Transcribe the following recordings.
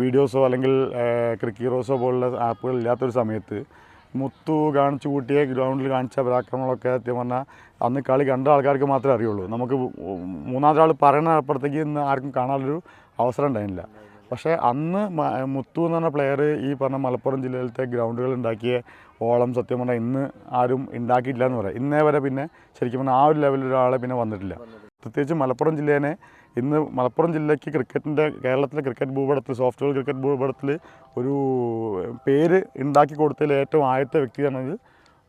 വീഡിയോസോ അല്ലെങ്കിൽ ക്രിക്കീറോസോ പോലുള്ള ആപ്പുകൾ ഇല്ലാത്തൊരു സമയത്ത് മുത്തു കാണിച്ചു കൂട്ടിയ ഗ്രൗണ്ടിൽ കാണിച്ച പരാക്രമങ്ങളൊക്കെ സത്യം പറഞ്ഞാൽ അന്ന് കളി കണ്ട ആൾക്കാർക്ക് മാത്രമേ അറിയുള്ളൂ. നമുക്ക് മൂന്നാമത്തെ ആൾ പറയുന്ന അപ്പുറത്തേക്ക് ഇന്ന് ആർക്കും കാണാനൊരു അവസരം ഉണ്ടായിരുന്നില്ല പക്ഷേ അന്ന് മുത്തു എന്ന് പറഞ്ഞ പ്ലെയർ ഈ പറഞ്ഞ മലപ്പുറം ജില്ലയിലത്തെ ഗ്രൗണ്ടുകൾ ഉണ്ടാക്കിയ ഓളം സത്യം പറഞ്ഞാൽ ഇന്ന് ആരും ഉണ്ടാക്കിയിട്ടില്ല എന്ന് പറയാം. ഇന്നേ വരെ പിന്നെ ശരിക്കും പറഞ്ഞാൽ ആ ഒരു ലെവലിൽ ഒരാളെ പിന്നെ വന്നിട്ടില്ല. പ്രത്യേകിച്ച് മലപ്പുറം ജില്ലേനെ ഇന്ന് മലപ്പുറം ജില്ലയ്ക്ക് ക്രിക്കറ്റിന്റെ കേരളത്തിലെ ക്രിക്കറ്റ് ഭൂപടത്തിൽ സോഫ്റ്റ്വെയർ ക്രിക്കറ്റ് ഭൂപടത്തിൽ ഒരു പേര് ഉണ്ടാക്കി കൊടുത്തതിൽ ഏറ്റവും ആദ്യത്തെ വ്യക്തി പറഞ്ഞത്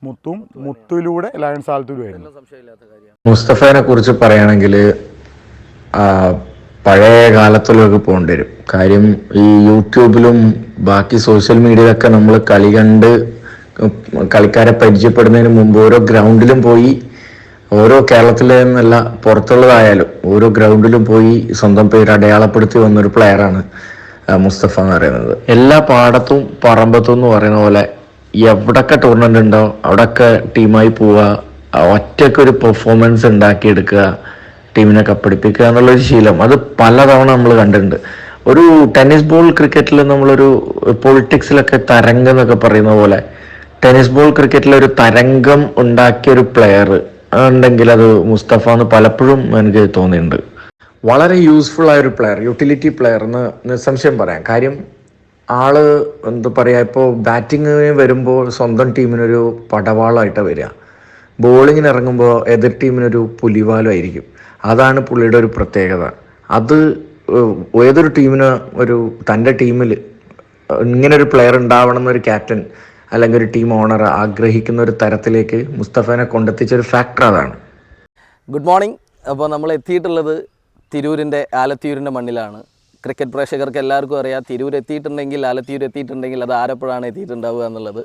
മുത്തും മുത്തുവിലൂടെ ലയൺസ് ആലത്തൂരുമായിരുന്നു സംശയമില്ലാത്ത കാര്യമാണ്. മുസ്തഫേനെ കുറിച്ച് പറയുകയാണെങ്കിൽ പഴയ കാലത്തിലൊക്കെ പോകേണ്ടി വരും. കാര്യം ഈ യൂട്യൂബിലും ബാക്കി സോഷ്യൽ മീഡിയയിലൊക്കെ നമ്മൾ കളി കണ്ട് കളിക്കാരെ പരിചയപ്പെടുന്നതിന് മുമ്പ് ഓരോ ഗ്രൗണ്ടിലും പോയി ഓരോ കേരളത്തിലെ നിന്നല്ല പുറത്തുള്ളതായാലും ഓരോ ഗ്രൗണ്ടിലും പോയി സ്വന്തം പേര് അടയാളപ്പെടുത്തി വന്നൊരു പ്ലെയറാണ് മുസ്തഫ എന്ന് പറയുന്നത്. എല്ലാ പാടത്തും പറമ്പത്തും എന്ന് പറയുന്ന പോലെ എവിടൊക്കെ ടൂർണമെന്റ് ഉണ്ടോ അവിടൊക്കെ ടീമായി പോവുക ഒറ്റയ്ക്ക് ഒരു പെർഫോമൻസ് ഉണ്ടാക്കിയെടുക്കുക ടീമിനെ കപ്പടിപ്പിക്കുക എന്നുള്ളൊരു ശീലം. അത് പലതവണ നമ്മൾ കണ്ടിട്ടുണ്ട്. ഒരു ടെന്നീസ് ബോൾ ക്രിക്കറ്റിൽ നമ്മളൊരു പൊളിറ്റിക്സിലൊക്കെ തരംഗം എന്നൊക്കെ പറയുന്ന പോലെ ടെന്നീസ് ബോൾ ക്രിക്കറ്റിൽ ഒരു തരംഗം ഉണ്ടാക്കിയ ഒരു പ്ലെയർ ഉണ്ടെങ്കിൽ അത് മുസ്തഫ എന്ന് പലപ്പോഴും എനിക്ക് തോന്നിയിട്ടുണ്ട്. വളരെ യൂസ്ഫുൾ ആയ ഒരു പ്ലെയർ യൂട്ടിലിറ്റി പ്ലെയർ എന്ന് നിസ്സംശയം പറയാം. കാര്യം ആൾ എന്താ പറയുക ഇപ്പോൾ ബാറ്റിങ്ങിന് വരുമ്പോൾ സ്വന്തം ടീമിനൊരു പടവാളമായിട്ടാണ് വരിക. ബോളിങ്ങിന് ഇറങ്ങുമ്പോൾ എതിർ ടീമിനൊരു പുലിവാലായിരിക്കും അതാണ് പുള്ളിയുടെ ഒരു പ്രത്യേകത. അത് ഏതൊരു ടീമിന് ഒരു തന്റെ ടീമിൽ ഇങ്ങനെ ഒരു പ്ലെയർ ഉണ്ടാവണം എന്നൊരു ക്യാപ്റ്റൻ അല്ലെങ്കിൽ ഒരു ടീം ഓണർ ആഗ്രഹിക്കുന്ന ഒരു തരത്തിലേക്ക് മുസ്തഫനെ കൊണ്ടെത്തിച്ച ഒരു ഫാക്ടർ അതാണ്. ഗുഡ് മോർണിംഗ് അപ്പോൾ നമ്മൾ എത്തിയിട്ടുള്ളത് തിരൂരിന്റെ ആലത്തിയൂരിന്റെ മണ്ണിലാണ്. ക്രിക്കറ്റ് പ്രേക്ഷകർക്ക് എല്ലാവർക്കും അറിയാം തിരൂർ എത്തിയിട്ടുണ്ടെങ്കിൽ ആലത്തിയൂർ എത്തിയിട്ടുണ്ടെങ്കിൽ അത് ആരപ്പോഴാണ് എത്തിയിട്ടുണ്ടാവുക എന്നുള്ളത്.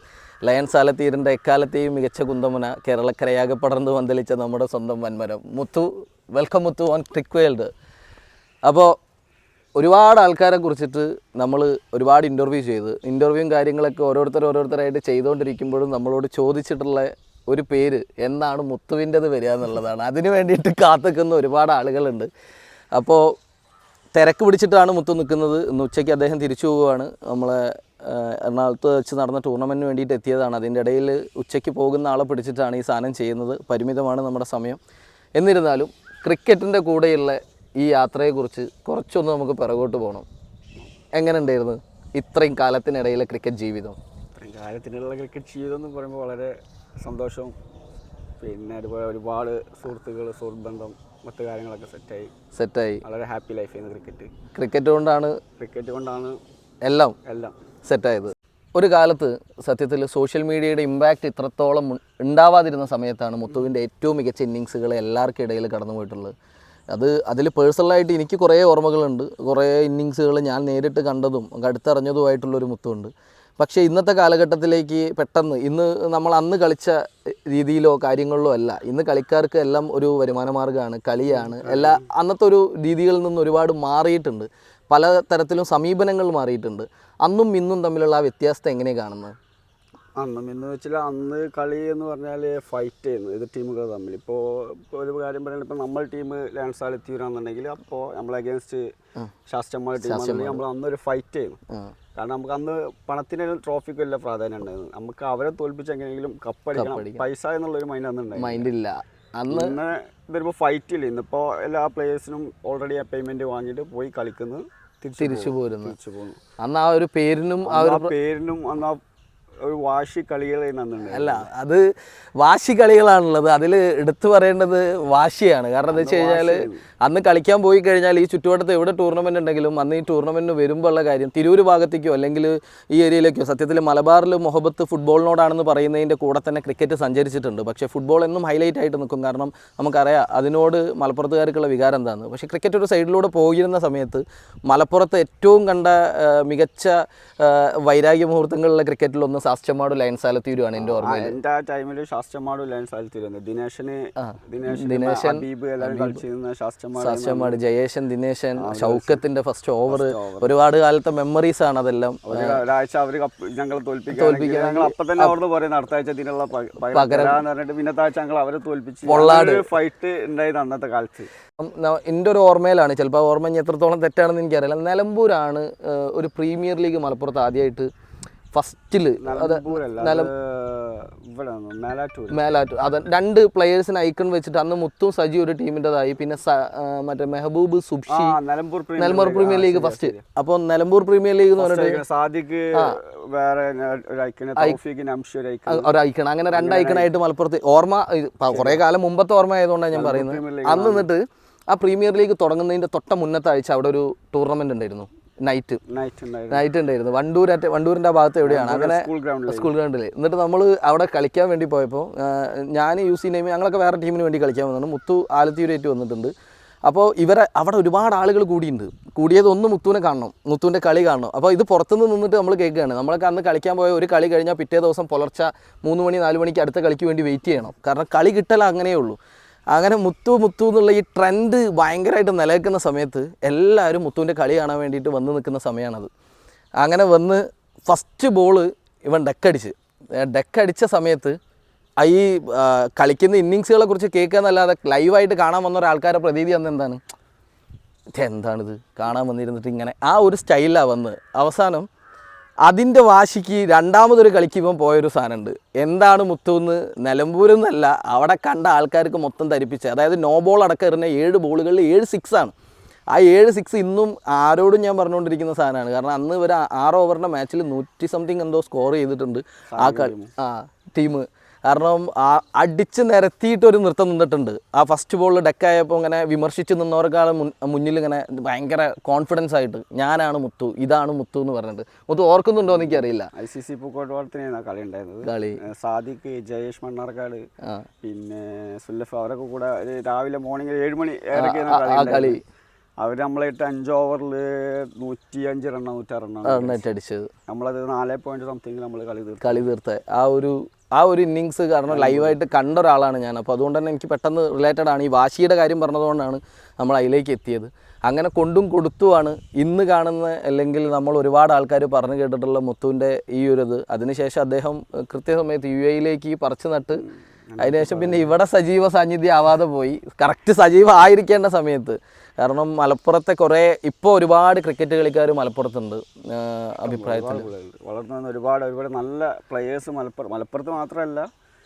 ലയൻസ് ആലത്തിയൂരിന്റെ എക്കാലത്തെയും മികച്ച കുന്തമുന കേരളക്കരയാകെ പടർന്നു പന്തലിച്ച നമ്മുടെ സ്വന്തം വൻമരം. Muthu welcome Muthu on crick world അപ്പോൾ ഒരുപാട് ആൾക്കാരെ കുറിച്ചിട്ട് നമ്മൾ ഒരുപാട് ഇന്റർവ്യൂ ചെയ്ത് ഇന്റർവ്യൂവും കാര്യങ്ങളൊക്കെ ഓരോരുത്തർ ഓരോരുത്തരായിട്ട് ചെയ്തുകൊണ്ടിരിക്കുമ്പോഴും നമ്മളോട് ചോദിച്ചിട്ടുള്ള ഒരു പേര് എന്നാണ് മുത്തുവിന്റെത് വരിക എന്നുള്ളതാണ്. അതിന് വേണ്ടിയിട്ട് കാത്തിക്കുന്ന ഒരുപാട് ആളുകളുണ്ട്. അപ്പോൾ തിരക്ക് പിടിച്ചിട്ടാണ് മുത്തു നിൽക്കുന്നത്. ഇന്ന് ഉച്ചയ്ക്ക് അദ്ദേഹം തിരിച്ചു പോവുകയാണ്. നമ്മളെ എറണാകുളത്ത് വെച്ച് നടന്ന ടൂർണമെന്റിന് വേണ്ടിയിട്ട് എത്തിയതാണ്. അതിന്റെ ഇടയിൽ ഉച്ചയ്ക്ക് പോകുന്ന ആളെ പിടിച്ചിട്ടാണ് ഈ സാധനം ചെയ്യുന്നത്. പരിമിതമാണ് നമ്മുടെ സമയം. എന്നിരുന്നാലും ക്രിക്കറ്റിന്റെ കൂടെയുള്ള ഈ യാത്രയെക്കുറിച്ച് കുറച്ചൊന്ന് നമുക്ക് പിറകോട്ട് പോകണം എങ്ങനെ ഉണ്ടായിരുന്നു ഇത്രയും കാലത്തിനിടയിലെ ക്രിക്കറ്റ് ജീവിതം? ഇത്രയും കാലത്തിനുള്ള ക്രിക്കറ്റ് ജീവിതം എന്ന് പറയുമ്പോൾ വളരെ സന്തോഷവും പിന്നെ അതുപോലെ ഒരുപാട് സുഹൃത്തുക്കൾ സുഹൃത്ത് ബന്ധം മറ്റു കാര്യങ്ങളൊക്കെ സെറ്റായി. സെറ്റായി. വളരെ ഹാപ്പി ലൈഫ് ആയിരുന്നു ക്രിക്കറ്റ്. ക്രിക്കറ്റ് കൊണ്ടാണ് ക്രിക്കറ്റ് കൊണ്ടാണ് എല്ലാം എല്ലാം. സെറ്റായത്. ഒരു കാലത്ത് സത്യത്തിൽ സോഷ്യൽ മീഡിയയുടെ ഇമ്പാക്റ്റ് ഇത്രത്തോളം ഉണ്ടാവാതിരുന്ന സമയത്താണ് മുത്തുവിന്റെ ഏറ്റവും മികച്ച ഇന്നിങ്സുകൾ എല്ലാവർക്കും ഇടയിൽ കടന്നു പോയിട്ടുള്ളത് അത് അതിൽ പേഴ്സണലായിട്ട് എനിക്ക് കുറേ ഓർമ്മകളുണ്ട്. കുറേ ഇന്നിങ്സുകൾ ഞാൻ നേരിട്ട് കണ്ടതും അടുത്തറിഞ്ഞതുമായിട്ടുള്ളൊരു മുത്തുണ്ട്. പക്ഷേ ഇന്നത്തെ കാലഘട്ടത്തിലേക്ക് പെട്ടെന്ന് ഇന്ന് നമ്മൾ അന്ന് കളിച്ച രീതിയിലോ കാര്യങ്ങളിലോ അല്ല. ഇന്ന് കളിക്കാർക്ക് എല്ലാം ഒരു വരുമാന മാർഗമാണ് കളിയാണ്. എല്ലാ അന്നത്തെ ഒരു രീതികളിൽ നിന്ന് ഒരുപാട് മാറിയിട്ടുണ്ട്. പല തരത്തിലും സമീപനങ്ങൾ മാറിയിട്ടുണ്ട്. അന്നും ഇന്നും തമ്മിലുള്ള ആ വ്യത്യാസത്തെ എങ്ങനെയാണ് കാണുന്നത്? അന്നും എന്ന് വെച്ചാൽ അന്ന് കളി എന്ന് പറഞ്ഞാൽ ഫൈറ്റ് ചെയ്യുന്നു ഇത് ടീമുകൾ തമ്മിൽ. ഇപ്പോൾ ഒരു കാര്യം പറയുന്നത് ഇപ്പോൾ നമ്മൾ ടീം ലാൻസാളി തീരാന്നുണ്ടെങ്കിൽ അപ്പോൾ നമ്മൾ അഗേൻസ്റ്റ് ശാസ്ത്രമായ ടീം നമ്മൾ അന്നൊരു ഫൈറ്റ് ചെയ്യുന്നു കാരണം നമുക്ക് അന്ന് പണത്തിന് ട്രോഫിക്കും ഇല്ല പ്രാധാന്യം ഉണ്ടായിരുന്നു. നമുക്ക് അവരെ തോൽപ്പിച്ച് എങ്ങനെയെങ്കിലും കപ്പടിക്കണം പൈസ എന്നുള്ളൊരു മൈൻഡ് അന്ന് മൈൻഡ് മൈൻഡില്ല അന്ന് വരുമ്പോൾ ഫൈറ്റ് ഇല്ല. ഇന്നിപ്പോൾ എല്ലാ പ്ലേയേഴ്സിനും ഓൾറെഡി ആ പേയ്മെന്റ് വാങ്ങിയിട്ട് പോയി കളിക്കുന്നു. തിരിച്ചു പോരുന്നു. അന്ന് ആ ഒരു പേരിനും ആ ഒരു ആ പേരിനും അന്ന് ആ ഒരു വാശി അന്നുണ്ടായിരുന്നു അല്ല അത് വാശി കളികളാണുള്ളത്. അതിൽ എടുത്തു പറയേണ്ടത് വാശിയാണ്. കാരണം എന്താ വെച്ച് കഴിഞ്ഞാൽ അന്ന് കളിക്കാൻ പോയി കഴിഞ്ഞാൽ ഈ ചുറ്റുവട്ടത്ത് എവിടെ ടൂർണമെന്റ് ഉണ്ടെങ്കിലും അന്ന് ഈ ടൂർണമെന്റ് വരുമ്പോൾ ഉള്ള കാര്യം തിരൂര് ഭാഗത്തേക്കോ അല്ലെങ്കിൽ ഈ ഏരിയയിലേക്കോ സത്യത്തിൽ മലബാറിൽ മുഹബത്ത് ഫുട്ബോളിനോടാണെന്ന് പറയുന്നതിന്റെ കൂടെ തന്നെ ക്രിക്കറ്റ് സഞ്ചരിച്ചിട്ടുണ്ട്. പക്ഷേ ഫുട്ബോൾ എന്നും ഹൈലൈറ്റ് ആയിട്ട് നിൽക്കും. കാരണം നമുക്കറിയാം അതിനോട് മലപ്പുറത്തുകാർക്കുള്ള വികാരം എന്താണ് പക്ഷേ ക്രിക്കറ്റ് ഒരു സൈഡിലൂടെ പോയിരുന്ന സമയത്ത് മലപ്പുറത്ത് ഏറ്റവും കണ്ട മികച്ച വൈരാഗ്യ മുഹൂർത്തങ്ങളിലെ ക്രിക്കറ്റിലൊന്ന് ശാസ്ത്രമാട് ലയൻസ് ആലത്തൂരുമാണ് എന്റെ ഓർമ്മ എന്റെ ആ ടൈമിൽ ശാസ്ത്രമാട് ലയൻസ് സ്ഥലത്തിരുന്നു ദിനേശന് ദിനേശൻ ശാസ്ത്രമാട് ജയേശൻ ജയേഷൻ ദിനേശൻ. ഷൗക്കത്തിന്റെ ഫസ്റ്റ് ഓവർ ഒരുപാട് കാലത്തെ മെമ്മറീസ് ആണ് അതെല്ലാം. ഒരു ഒരാഴ്ച അവർ ഞങ്ങൾ തോൽപ്പിക്കാൻ ഞങ്ങൾ അപ്പൊ തന്നെ അവിടുന്ന് പറയുന്നത് അടുത്ത ആഴ്ച ഇതിനുള്ള പകരം പറഞ്ഞിട്ട് പിന്നത്തെ ആഴ്ച ഞങ്ങൾ അവരെ തോൽപ്പിച്ച് ഫൈറ്റ് ഉണ്ടായത് അന്നത്തെ കാലത്ത്. എന്റെ ഒരു ഓർമ്മയിലാണ്. ചിലപ്പോൾ ഓർമ്മ എത്രത്തോളം തെറ്റാണെന്ന് എനിക്കറിയില്ല. നിലമ്പൂരാണ് ഒരു പ്രീമിയർ ലീഗ് മലപ്പുറത്ത് ആദ്യമായിട്ട് ഫസ്റ്റിൽ മേലാറ്റൂർ അത് രണ്ട് പ്ലെയേഴ്സിന് ഐക്കൺ വെച്ചിട്ട് അന്ന് മുത്തും സജി ഒരു ടീമിന്റെതായി. പിന്നെ മറ്റേ മെഹബൂബ് സുബ്ഷി നിലമ്പൂർ. Premier league. ഫസ്റ്റ്. അപ്പോൾ നിലമ്പൂർ പ്രീമിയർ ലീഗ് എന്ന് പറഞ്ഞിട്ട്. സാദിഖ് വേറെ ഒരു ഐക്കൺ അങ്ങനെ രണ്ട് ഐക്കണായിട്ട് മലപ്പുറത്ത്. ഓർമ്മ കുറെ കാലം മുമ്പത്തെ ഓർമ്മ ആയതുകൊണ്ടാണ് ഞാൻ പറയുന്നത്. അന്ന് എന്നിട്ട് ആ പ്രീമിയർ ലീഗ് തുടങ്ങുന്നതിന്റെ തൊട്ട മുന്നത്തെ ആഴ്ച അവിടെ ഒരു ടൂർണമെന്റ് ഉണ്ടായിരുന്നു. നൈറ്റ് നൈറ്റ് ഉണ്ടായിരുന്നു. വണ്ടൂർ വണ്ടൂരിന്റെ ആ ഭാഗത്ത് എവിടെയാണ്? അങ്ങനെ സ്കൂൾ ഗ്രൗണ്ടിൽ എന്നിട്ട് നമ്മൾ അവിടെ കളിക്കാൻ വേണ്ടി പോയപ്പോൾ ഞാൻ യു സി നെയ്മ് ഞങ്ങളൊക്കെ വേറെ ടീമിന് വേണ്ടി കളിക്കാൻ വന്നിട്ടുണ്ട് മുത്തു ആലത്തൂരേറ്റ് വന്നിട്ടുണ്ട്. അപ്പോൾ ഇവരെ അവിടെ ഒരുപാട് ആളുകൾ കൂടിയുണ്ട്. കൂടിയത് ഒന്ന് മുത്തുവിനെ കാണണം. മുത്തുവിന്റെ കളി കാണണം. അപ്പോൾ ഇത് പുറത്തുനിന്ന് നിന്നിട്ട് നമ്മൾ കേൾക്കുകയാണ്. നമ്മളൊക്കെ അന്ന് കളിക്കാൻ പോയ ഒരു കളി കഴിഞ്ഞാൽ പിറ്റേ ദിവസം പുലർച്ച മൂന്ന് മണി നാല് മണിക്ക് അടുത്ത കളിക്ക് വേണ്ടി വെയിറ്റ് ചെയ്യണം. കാരണം കളി കിട്ടല അങ്ങനെയേ ഉള്ളൂ. അങ്ങനെ മുത്തു മുത്തു എന്നുള്ള ഈ ട്രെൻഡ് ഭയങ്കരമായിട്ട് നിലനിൽക്കുന്ന സമയത്ത് എല്ലാവരും മുത്തുവിന്റെ കളി കാണാൻ വേണ്ടിയിട്ട് വന്ന് നിൽക്കുന്ന സമയമാണത്. അങ്ങനെ വന്ന് ഫസ്റ്റ് ബോൾ ഇവൻ ഡെക്കടിച്ച് ഡെക്കടിച്ച സമയത്ത് ഈ കളിക്കുന്ന ഇന്നിങ്സുകളെ കുറിച്ച് കേൾക്കുക എന്നല്ലാതെ ലൈവായിട്ട് കാണാൻ വന്ന ഒരാൾക്കാരുടെ പ്രതീതി അന്ന് എന്താണ്? എന്താണിത് കാണാൻ വന്നിരുന്നിട്ട് ഇങ്ങനെ ആ ഒരു സ്റ്റൈലാണ് വന്ന്. അവസാനം അതിന്റെ വാശിക്ക് രണ്ടാമതൊരു കളിക്ക് പോയൊരു സാധനമുണ്ട്. എന്താണ് മുത്തുന്ന്? നിലമ്പൂരിൽ നിന്നല്ല അവിടെ കണ്ട ആൾക്കാർക്ക് മൊത്തം ധരിപ്പിച്ച് അതായത് നോ ബോൾ അടക്കം എറിഞ്ഞ ഏഴ് ബോളുകളിൽ ഏഴ് സിക്സ് ആണ്. ആ ഏഴ് സിക്സ് ഇന്നും ആരോടും ഞാൻ പറഞ്ഞുകൊണ്ടിരിക്കുന്ന സാധനമാണ്. കാരണം അന്ന് ഇവർ ആറ് ഓവറിന്റെ മാച്ചിൽ നൂറ്റി സംതിങ് എന്തോ സ്കോർ ചെയ്തിട്ടുണ്ട്. ആ കളി ആ ടീം കാരണം അടിച്ച് നിരത്തിയിട്ട് ഒരു നൃത്തം നിന്നിട്ടുണ്ട്. ആ ഫസ്റ്റ് ബോളിൽ ഡെക്കായപ്പോൾ ഇങ്ങനെ വിമർശിച്ച് നിന്നവർക്കാളും മുൻ മുന്നിൽ ഇങ്ങനെ ഭയങ്കര കോൺഫിഡൻസ് ആയിട്ട് ഞാനാണ് മുത്തു ഇതാണ് മുത്തു എന്ന് പറഞ്ഞിട്ട്. മുത്തു ഓർക്കുന്നുണ്ടോ എന്ന് എനിക്കറിയില്ല. ഐ സി സി കളി ഉണ്ടായിരുന്നത് കളി. സാദിഖ് ജയേഷ് മണ്ണാർക്കാട് പിന്നെ സുല്ലഫ് അവരൊക്കെ കൂടെ രാവിലെ മോർണിംഗ് ഏഴ് മണി കളി അവർ കളി. ഉണ്ടായിരുന്നത്. അവർ നമ്മളെ ഇട്ട് അഞ്ച് ഓവറിൽ നൂറ്റി അഞ്ച് റണ്ണ നൂറ്റാറ് റണ്ണ അടിച്ചത് നമ്മളത് നാല് പോയിന്റ് സംതിങ് നമ്മൾ കളി തീർത്തു. കളി തീർത്ത. ആ ഒരു ആ ഒരു ഇന്നിങ്സ് കാരണം ലൈവായിട്ട് കണ്ട ഒരാളാണ് ഞാൻ. അപ്പോൾ അതുകൊണ്ട് തന്നെ എനിക്ക് പെട്ടെന്ന് റിലേറ്റഡ് ആണ്. ഈ വാശിയുടെ കാര്യം പറഞ്ഞതുകൊണ്ടാണ് നമ്മൾ അതിലേക്ക് എത്തിയത്. അങ്ങനെ കൊണ്ടും കൊടുത്തുമാണ് ഇന്ന് കാണുന്ന അല്ലെങ്കിൽ നമ്മൾ ഒരുപാട് ആൾക്കാർ പറഞ്ഞു കേട്ടിട്ടുള്ള മുത്തുവിന്റെ ഈ ഒരു ഇത്. അതിനുശേഷം അദ്ദേഹം കൃത്യസമയത്ത് യു എയിലേക്ക് പറിച്ചു നട്ട് അതിനുശേഷം പിന്നെ ഇവിടെ സജീവ സാന്നിധ്യം ആവാതെ പോയി. കറക്റ്റ് സജീവ ആയിരിക്കേണ്ട സമയത്ത് കാരണം മലപ്പുറത്തെ കുറേ ഇപ്പോൾ ഒരുപാട് ക്രിക്കറ്റ് കളിക്കാർ മലപ്പുറത്തുണ്ട് അഭിപ്രായത്തിൽ വളർന്നു വന്ന ഒരുപാട് ഒരുപാട് നല്ല പ്ലെയേഴ്സ് മലപ്പുറം മലപ്പുറത്ത് മാത്രമല്ല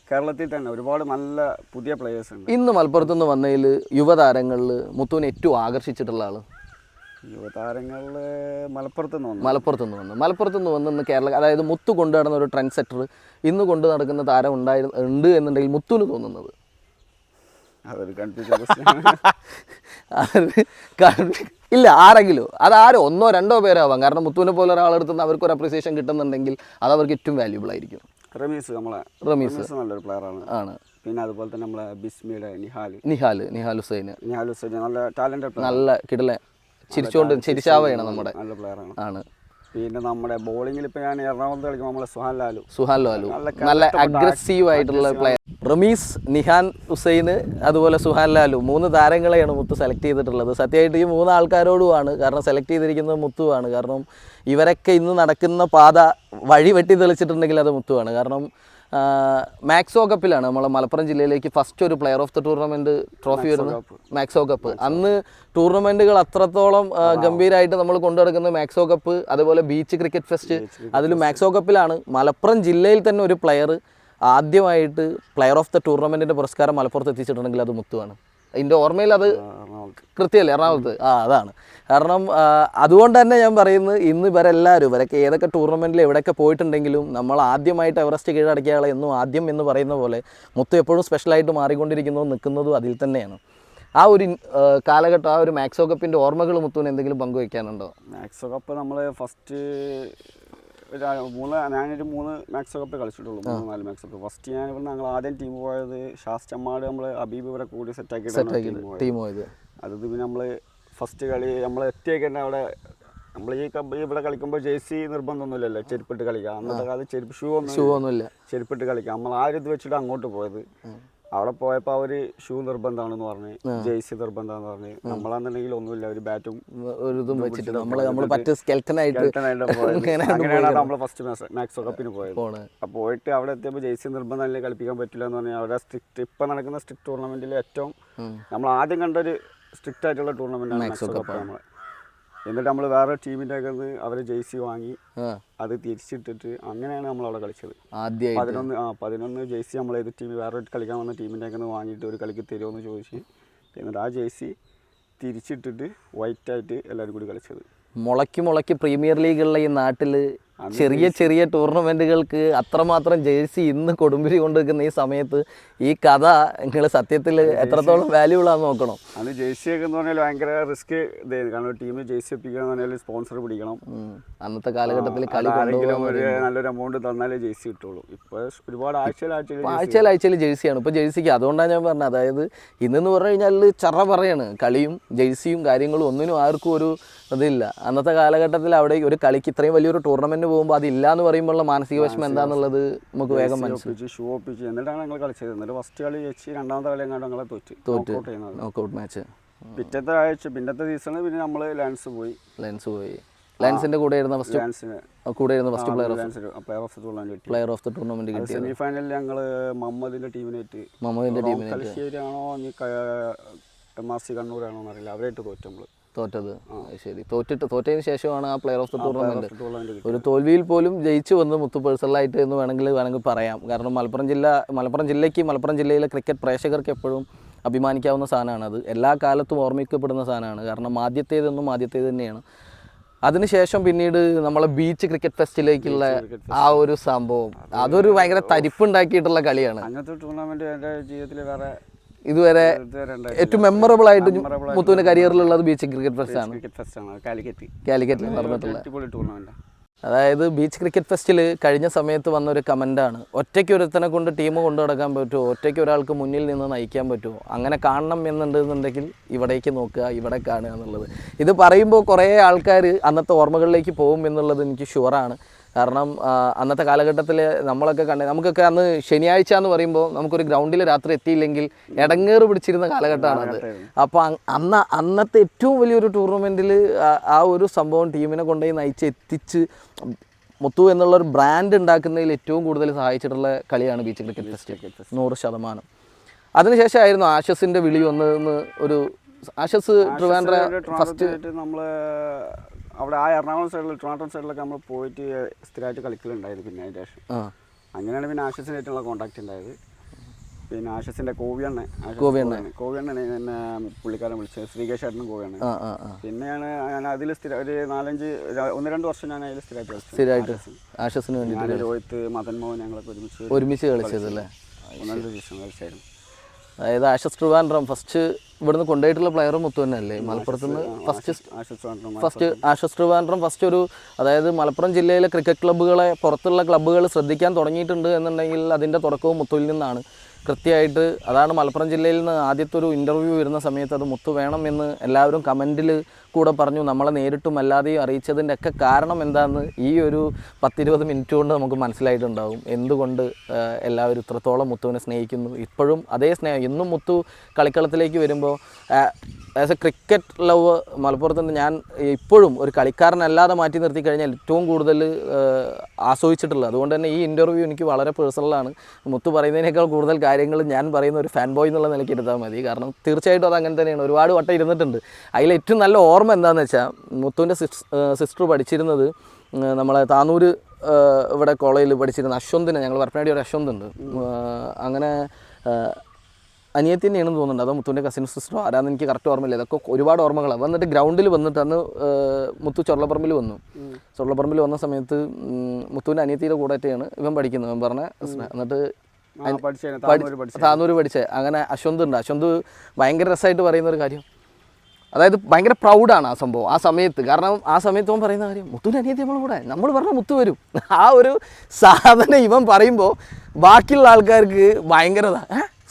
കേരളത്തിൽ തന്നെ ഒരുപാട് നല്ല പുതിയ പ്ലെയേഴ്സ് ഉണ്ട്. ഇന്ന് മലപ്പുറത്ത് നിന്ന് വന്നതിൽ യുവതാരങ്ങളിൽ മുത്തുവിനെ ഏറ്റവും ആകർഷിച്ചിട്ടുള്ള ആൾ? യുവതാരങ്ങളിൽ മലപ്പുറത്ത് നിന്ന് വന്നു. മലപ്പുറത്ത് നിന്ന് വന്നു. മലപ്പുറത്ത് നിന്ന് വന്ന് ഇന്ന് കേരള അതായത് മുത്തു കൊണ്ടു നടന്ന ഒരു ട്രെൻഡ് സെറ്റർ ഇന്ന് കൊണ്ടു നടക്കുന്ന താരം ഉണ്ടായി ഉണ്ട് എന്നുണ്ടെങ്കിൽ മുത്തുവിന് തോന്നുന്നത്? അതൊരു കൺഫ്യൂഷൻ അത് ആരോ ഇല്ല ആരെങ്കിലും അതാരോ ഒന്നോ രണ്ടോ പേരാവാം. കാരണം മുത്തുവിനെ പോലെ ഒരാളെടുത്ത് നിന്ന് അവർക്ക് ഒരു അപ്രീസിയേഷൻ കിട്ടുന്നുണ്ടെങ്കിൽ അത് അവർക്ക് ഏറ്റവും വാല്യൂബിൾ ആയിരിക്കും. റമീസ് നമ്മളെ റമീസ്. നല്ലൊരു പ്ലെയറാണ് ആണ്. പിന്നെ അതുപോലെ തന്നെ നമ്മളെ ബിസ്മിയുടെ നിഹാൽ. നിഹാൽ നിഹാൽ ഹുസൈൻ നിഹാൽ ഹുസൈൻ നല്ല ടാലന്റഡ് നല്ല കിടലെ ചിരിച്ചുകൊണ്ട് ചിരിച്ചാവയാണ് നമ്മുടെ. നല്ല പ്ലെയർ ആണ്. ആണ്. പിന്നെ നമ്മുടെ ബോളിംഗിൽ ഇപ്പൊ ഞാൻ എറണാകുളത്ത് കളിക്കുമ്പോൾ നമ്മളെ സുഹാൻ ലാലു. സുഹാൻ ലാലു. നല്ല അഗ്രസീവ് ആയിട്ടുള്ള പ്ലെയർ റമീസ് നിഹാൻ ഹുസൈന് അതുപോലെ സുഹാൻ ലാലു. മൂന്ന് താരങ്ങളെയാണ് മുത്ത് സെലക്ട് ചെയ്തിട്ടുള്ളത്. സത്യമായിട്ട് ഈ മൂന്ന് ആൾക്കാരോടുമാണ്. കാരണം സെലക്ട് ചെയ്തിരിക്കുന്നത് മുത്തുവാണ്. കാരണം ഇവരൊക്കെ ഇന്ന് നടക്കുന്ന പാത വഴി വെട്ടി തെളിച്ചിട്ടുണ്ടെങ്കിൽ അത് മുത്തുവാണ്. കാരണം മാക്സോ കപ്പിലാണ് നമ്മളെ മലപ്പുറം ജില്ലയിലേക്ക് ഫസ്റ്റ് ഒരു player of the tournament trophy വരുന്നത്. മാക്സോ കപ്പ് അന്ന് ടൂർണമെന്റുകൾ അത്രത്തോളം ഗംഭീരമായിട്ട് നമ്മൾ കൊണ്ടു നടക്കുന്നത് മാക്സോ കപ്പ് അതുപോലെ ബീച്ച് ക്രിക്കറ്റ് ഫെസ്റ്റ് അതിൽ മാക്സോ കപ്പിലാണ് മലപ്പുറം ജില്ലയിൽ തന്നെ ഒരു പ്ലെയർ ആദ്യമായിട്ട് പ്ലെയർ ഓഫ് ദ ടൂർണമെന്റിന്റെ പുരസ്കാരം മലപ്പുറത്ത് എത്തിച്ചിട്ടുണ്ടെങ്കിൽ അത് മുത്തുവാണ്. എന്റെ ഓർമ്മയിൽ അത് കൃത്യമല്ലേ എറണാകുളത്ത്. ആ അതാണ്. കാരണം അതുകൊണ്ട് തന്നെ ഞാൻ പറയുന്നത് ഇന്ന് ഇവരെല്ലാവരും ഇവരൊക്കെ ഏതൊക്കെ ടൂർണമെന്റിൽ എവിടെയൊക്കെ പോയിട്ടുണ്ടെങ്കിലും നമ്മൾ ആദ്യമായിട്ട് എവറസ്റ്റ് കീഴടക്കിയാളെ എന്നും ആദ്യം എന്ന് പറയുന്ന പോലെ മൊത്തം എപ്പോഴും സ്പെഷ്യലായിട്ട് മാറിക്കൊണ്ടിരിക്കുന്നതും നിൽക്കുന്നതും അതിൽ തന്നെയാണ്. ആ ഒരു കാലഘട്ടം ആ ഒരു മാക്സോ കപ്പിന്റെ ഓർമ്മകൾ മുത്തുവിന് എന്തെങ്കിലും പങ്കുവയ്ക്കാനുണ്ടോ മാക്സോ കപ്പ് നമ്മൾ ഫസ്റ്റ് മൂന്ന് ഞാനൊരു മൂന്ന് മാക്സോ കപ്പ് കളിച്ചിട്ടുള്ളൂ. മൂന്ന് നാല് മാക്സോ കപ്പ് ഫസ്റ്റ് ഞാൻ ഇവിടെ ഞങ്ങൾ ആദ്യം ടീം പോയത് ശാസ്ത്രമാട് നമ്മൾ അബീബ് ഇവരെ കൂടി സെറ്റാക്കി ടീം പോയത്. അത് പിന്നെ നമ്മൾ ഫസ്റ്റ് കളി നമ്മൾ എത്തിയൊക്കെ തന്നെ അവിടെ നമ്മൾ ഈ കബ- ഇവിടെ കളിക്കുമ്പോൾ ജേഴ്സി നിർബന്ധമൊന്നുമില്ലല്ലോ ചെരുപ്പിട്ട് കളിക്കാം അന്നത്തെ കാലത്ത് ചെരുപ്പ് ഷൂ ഒന്നും ഷൂ ഒന്നുമില്ല. ചെരുപ്പിട്ട് കളിക്കാം നമ്മൾ ആ ഒരു ഇത് വെച്ചിട്ട് അങ്ങോട്ട് പോയത്. അവിടെ പോയപ്പോൾ അവർ ഷൂ നിർബന്ധമാണെന്ന് പറഞ്ഞ് ജേഴ്സി നിർബന്ധമാണെന്ന് പറഞ്ഞ്. നമ്മളാണെന്നുണ്ടെങ്കിൽ ഒന്നുമില്ല ഒരു ബാറ്റും ഒരു ഇതും വെച്ചിട്ട് നമ്മൾ നമ്മൾ പറ്റ സ്കെൽറ്റനായിട്ട് അങ്ങനെയാണ് നമ്മൾ ഫസ്റ്റ് മാക്സ് കപ്പിന് പോയത്. അപ്പോൾ പോയിട്ട് അവിടെ എത്തിയപ്പോൾ ജേഴ്സി നിർബന്ധമല്ലേ കളിപ്പിക്കാൻ പറ്റില്ല എന്ന് പറഞ്ഞാൽ അവിടെ സ്ട്രിക്റ്റ് ഇപ്പം നടക്കുന്ന സ്ട്രിക്റ്റ് ടൂർണമെന്റിൽ ഏറ്റവും നമ്മൾ ആദ്യം കണ്ട ഒരു സ്ട്രിക്റ്റ് ആയിട്ടുള്ള ടൂർണമെന്റ് മാക്സോ കപ്പ് നമ്മൾ എന്നിട്ട് നമ്മൾ വേറെ ടീമിന്റെ ഒക്കെ അവരെ ജേഴ്സി വാങ്ങി അത് തിരിച്ചിട്ടിട്ട് അങ്ങനെയാണ് നമ്മൾ അവിടെ കളിച്ചത്. പതിനൊന്ന് ആ പതിനൊന്ന് ജേഴ്സി നമ്മൾ ഏത് ടീം വേറെ കളിക്കാൻ വന്ന ടീമിന്റെ ഒക്കെ വാങ്ങിയിട്ട് ഒരു കളിക്ക് തരുമോ എന്ന് ചോദിച്ച് എന്നിട്ട് ആ ജേഴ്സി തിരിച്ചിട്ടിട്ട് വൈറ്റ് ആയിട്ട് എല്ലാവരും കൂടി കളിച്ചത്. മുളക്കി മുളക്കി പ്രീമിയർ ലീഗുള്ള ഈ നാട്ടിൽ ചെറിയ ചെറിയ ടൂർണമെന്റുകൾക്ക് അത്രമാത്രം ജേഴ്സി ഇന്ന് കൊടുമ്പിരി കൊണ്ടിരിക്കുന്ന ഈ സമയത്ത് ഈ കഥ നിങ്ങൾ സത്യത്തിൽ എത്രത്തോളം വാല്യൂ ഉള്ളതെന്ന് നോക്കണം. അന്ന് ജേഴ്സി ഒക്കെ എന്ന് പറഞ്ഞാൽ ഭയങ്കര റിസ്ക് ഇതായിരുന്നു. കാരണം ടീമിൽ ജേഴ്സി ഒപ്പിക്കുക എന്ന് പറഞ്ഞാൽ സ്പോൺസർ പിടിക്കണം. അന്നത്തെ കാലഘട്ടത്തിൽ കളി ഒരു നല്ലൊരു എമൗണ്ട് തന്നാലേ ജേഴ്സി കിട്ടുള്ളൂ. ഇപ്പോൾ ഒരുപാട് ആഴ്ചയിൽ ആഴ്ചയിൽ ആഴ്ചയിൽ ആഴ്ചയിൽ ജേഴ്സിയാണ്. ഇപ്പോൾ ജേഴ്സിക്ക് അതുകൊണ്ടാണ് ഞാൻ പറഞ്ഞത്. അതായത് ഇന്നെന്ന് പറഞ്ഞു കഴിഞ്ഞാൽ ചറ പറയാണ്. കളിയും ജേഴ്സിയും കാര്യങ്ങളും ഒന്നിനും ആർക്കും ഒരു ഇതില്ല. അന്നത്തെ കാലഘട്ടത്തിൽ അവിടെ ഒരു കളിക്ക് ഇത്രയും വലിയൊരു ടൂർണമെന്റ് പോകുമ്പോൾ അതില്ല എന്ന് പറയുമ്പോഴുള്ള മാനസിക വിഷമം എന്താണെന്നുള്ളത് നമുക്ക് വേഗം മനസ്സിലാക്കി ഷോ ഒപ്പിച്ച്. എന്നിട്ടാണ് ഞങ്ങൾ കളിച്ചത്. എന്നിട്ട് ഫസ്റ്റ് കളി ജയിച്ച് രണ്ടാമത്തെ കളി എങ്ങാണ്ട് ഞങ്ങളെ തോറ്റ്. ചെയ്യുന്നത്. നോക്കൗട്ട് മാച്ച് പിറ്റത്തെ ആഴ്ച പിന്നത്തെ സീസണിൽ പിന്നെ നമ്മൾ ലാൻസ് പോയി. ലെൻസ് പോയി. ലയൻസിന്റെ കൂടെ ഇരുന്ന ഫസ്റ്റ് കൂടെ ഇരുന്ന first player player of tournament player of the tournament കിട്ടി. സെമി ഫൈനലിൽ ഞങ്ങൾ മുഹമ്മദിന്റെ ടീമിനായിട്ട് മമ്മദിന്റെ ടീമിന് തലശ്ശേരിയാണോ ഇനി എം ആർ സി കണ്ണൂരാണോ എന്നറിയില്ല. അവരായിട്ട് തോറ്റു നമ്മൾ തോറ്റത്. ശരി. തോറ്റിട്ട് തോറ്റതിന് ശേഷമാണ് ആ പ്ലെയർ ഓഫ് ദ ടൂർണമെന്റ് ഒരു തോൽവിയിൽ പോലും ജയിച്ചു വന്ന് മുത്തു പേഴ്സണലായിട്ട് എന്ന് വേണമെങ്കിൽ വേണമെങ്കിൽ പറയാം. കാരണം മലപ്പുറം ജില്ല മലപ്പുറം ജില്ലയ്ക്ക് മലപ്പുറം ജില്ലയിലെ ക്രിക്കറ്റ് പ്രേക്ഷകർക്ക് എപ്പോഴും അഭിമാനിക്കാവുന്ന സാധനമാണ് അത് എല്ലാ കാലത്തും ഓർമ്മിക്കപ്പെടുന്ന സാധനമാണ്. കാരണം ആദ്യത്തേതെന്നും ആദ്യത്തേത് തന്നെയാണ്. അതിനുശേഷം പിന്നീട് നമ്മളെ ബീച്ച് ക്രിക്കറ്റ് ഫെസ്റ്റിലേക്കുള്ള ആ ഒരു സംഭവം. അതൊരു ഭയങ്കര തരിപ്പുണ്ടാക്കിയിട്ടുള്ള കളിയാണ്. അങ്ങനത്തെ ടൂർണമെന്റ് എന്റെ ജീവിതത്തിൽ വേറെ ഇതുവരെ ഏറ്റവും മെമ്മറബിൾ ആയിട്ട് മുത്തുവിന്റെ കരിയറിലുള്ളത് ബീച്ച് ക്രിക്കറ്റ് ഫെസ്റ്റ് ആണ്. കാലിക്കറ്റിൽ നടന്നിട്ടുള്ള. അതായത് ബീച്ച് ക്രിക്കറ്റ് ഫെസ്റ്റിൽ കഴിഞ്ഞ സമയത്ത് വന്ന ഒരു കമന്റാണ് ഒറ്റയ്ക്ക് ഒരുത്തനെ കൊണ്ട് ടീം കൊണ്ടു നടക്കാൻ പറ്റുമോ ഒറ്റയ്ക്ക് ഒരാൾക്ക് മുന്നിൽ നിന്ന് നയിക്കാൻ പറ്റുമോ അങ്ങനെ കാണണം എന്നുണ്ടെന്നുണ്ടെങ്കിൽ ഇവിടേക്ക് നോക്കുക ഇവിടെ കാണുക എന്നുള്ളത്. ഇത് പറയുമ്പോൾ കുറേ ആൾക്കാർ അന്നത്തെ ഓർമ്മകളിലേക്ക് പോകും എന്നുള്ളത് എനിക്ക് ഷുവറാണ് കാരണം അന്നത്തെ കാലഘട്ടത്തിൽ നമ്മളൊക്കെ കണ്ട നമുക്കൊക്കെ അന്ന് ശനിയാഴ്ച എന്ന് പറയുമ്പോൾ നമുക്കൊരു ഗ്രൗണ്ടിൽ രാത്രി എത്തിയില്ലെങ്കിൽ ഇടങ്ങേറ് പിടിച്ചിരുന്ന കാലഘട്ടമാണത് അപ്പോൾ അന്ന അന്നത്തെ ഏറ്റവും വലിയൊരു ടൂർണമെന്റിൽ ആ ഒരു സംഭവം ടീമിനെ കൊണ്ടുപോയി നയിച്ച് എത്തിച്ച് മുത്തു എന്നുള്ള ഒരു ബ്രാൻഡ് ഉണ്ടാക്കുന്നതിൽ ഏറ്റവും കൂടുതൽ സഹായിച്ചിട്ടുള്ള കളിയാണ് ബീച്ച് ക്രിക്കറ്റ് ടെസ്റ്റ് നൂറ് ശതമാനം. അതിനുശേഷമായിരുന്നു ആഷസിന്റെ വിളി വന്നതെന്ന് ഒരു ആഷസ് ട്രിവാൻഡ്ര ഫസ്റ്റ് നമ്മൾ അവിടെ ആ എറണാകുളം സൈഡിൽ ട്രിവാൻഡ്രം സൈഡിലൊക്കെ നമ്മൾ പോയിട്ട് സ്ഥിരമായിട്ട് കളിക്കലുണ്ടായിരുന്നു പിന്നെ അതിന്റെ ശേഷം. അങ്ങനെയാണ് പിന്നെ ആശസിനായിട്ടുള്ള കോണ്ടാക്ട് ഉണ്ടായത്. പിന്നെ ആശസിന്റെ കോവിയണ്ണ കോവിയണ്ണ. കോവിയണ്ണനെ എന്നെ പുള്ളിക്കാരൻ വിളിച്ചത് ശ്രീകേഷ് ഏട്ടനും കോവിയാണ് പിന്നെയാണ് ഞാൻ അതിൽ സ്ഥിര ഒരു നാലഞ്ച് ഒന്ന് രണ്ട് വർഷം ഞാൻ അതിൽ സ്ഥിരമായിട്ട് ആശസിന് സ്ഥിരമായിട്ട് വേണ്ടി രോഹിത് മദൻ മോഹൻ ഞങ്ങളൊക്കെ ഒരുമിച്ച് ഒരുമിച്ച് കളിച്ചതല്ലേ? ഒന്നര ദിവസം കളിച്ചായിരുന്നു അതായത് ആഷസ് ട്രിവാൻഡ്രം ഫസ്റ്റ് ഇവിടുന്ന് കൊണ്ടുപോയിട്ടുള്ള പ്ലെയർ മുത്തു തന്നെ അല്ലേ മലപ്പുറത്ത് നിന്ന് first first Ashes Trivandrum first ഒരു അതായത് മലപ്പുറം ജില്ലയിലെ ക്രിക്കറ്റ് ക്ലബ്ബുകളെ പുറത്തുള്ള ക്ലബ്ബുകൾ ശ്രദ്ധിക്കാൻ തുടങ്ങിയിട്ടുണ്ട് എന്നുണ്ടെങ്കിൽ അതിന്റെ തുടക്കവും മുത്തുവിൽ നിന്നാണ്. കൃത്യമായിട്ട് അതാണ് മലപ്പുറം ജില്ലയിൽ നിന്ന് ആദ്യത്തെ ഒരു ഇന്റർവ്യൂ വരുന്ന സമയത്ത് അത് മുത്തു വേണം എന്ന് എല്ലാവരും കമന്റിൽ കൂടെ പറഞ്ഞു. നമ്മളെ നേരിട്ടും അല്ലാതെയും അറിയിച്ചതിന്റെ ഒക്കെ കാരണം എന്താണെന്ന് ഈ ഒരു പത്തിരുപത് മിനിറ്റ് കൊണ്ട് നമുക്ക് മനസ്സിലായിട്ടുണ്ടാകും എന്തുകൊണ്ട് എല്ലാവരും ഇത്രത്തോളം മുത്തുവിനെ സ്നേഹിക്കുന്നു? ഇപ്പോഴും അതേ സ്നേഹം. ഇന്നും മുത്തു കളിക്കളത്തിലേക്ക് വരുമ്പോൾ ആസ് എ ക്രിക്കറ്റ് ലവ് മലപ്പുറത്ത് നിന്ന് ഞാൻ ഇപ്പോഴും ഒരു കളിക്കാരനല്ലാതെ മാറ്റി നിർത്തി കഴിഞ്ഞാൽ ഏറ്റവും കൂടുതൽ ആസ്വദിച്ചിട്ടുള്ളത്. അതുകൊണ്ട് തന്നെ ഈ ഇന്റർവ്യൂ എനിക്ക് വളരെ പേഴ്സണലാണ് മുത്തു പറയുന്നതിനേക്കാൾ കൂടുതൽ കാര്യങ്ങൾ ഞാൻ പറയുന്ന ഒരു ഫാൻ ബോയ് എന്നുള്ള നിലയ്ക്ക് എടുത്താൽ മതി. കാരണം തീർച്ചയായിട്ടും അത് അങ്ങനെ തന്നെയാണ്. ഒരുപാട് വട്ടം ഇരുന്നിട്ടുണ്ട്. അതിൽ ഏറ്റവും നല്ല ഓർമ്മ എന്താണെന്ന് വെച്ചാൽ മുത്തുവിന്റെ സിസ്റ്റർ പഠിച്ചിരുന്നത് നമ്മളെ താനൂര് ഇവിടെ കോളേജിൽ പഠിച്ചിരുന്ന അശ്വന്തിനെ. ഞങ്ങൾ വർപ്പനടി ഒരു അശ്വന്ത് ഉണ്ട് അങ്ങനെ അനിയത്തി തന്നെയാണെന്ന് തോന്നുന്നുണ്ട്. അതോ മുത്തുവിന്റെ കസിൻ സിസ്റ്ററോ ആരാന്ന് എനിക്ക് കറക്റ്റ് ഓർമ്മയില്ല. ഇതൊക്കെ ഒരുപാട് ഓർമ്മകളാണ് വന്നിട്ട് ഗ്രൗണ്ടിൽ വന്നിട്ട് അന്ന് മുത്തു ചൊള്ളപ്പറമ്പിൽ വന്നു. ചൊള്ളപ്പറമ്പിൽ വന്ന സമയത്ത് മുത്തുവിന്റെ അനിയത്തിയുടെ കൂടെയൊക്കെയാണ് ഇവൻ പഠിക്കുന്നത്. ഇവൻ പറഞ്ഞ എന്നിട്ട് താന്നൂര് പഠിച്ചത് അങ്ങനെ അശ്വന്ത് ഉണ്ട്. അശ്വന്ത് ഭയങ്കര രസമായിട്ട് പറയുന്ന ഒരു കാര്യം. അതായത് ഭയങ്കര പ്രൗഡാണ് ആ സംഭവം ആ സമയത്ത്. കാരണം ആ സമയത്ത് അവൻ പറയുന്ന കാര്യം മുത്തുവിന്റെ അനിയത്തി നമ്മൾ കൂടെ നമ്മൾ പറഞ്ഞ മുത്തു വരും. ആ ഒരു സാധനം ഇവൻ പറയുമ്പോൾ ബാക്കിയുള്ള ആൾക്കാർക്ക് ഭയങ്കര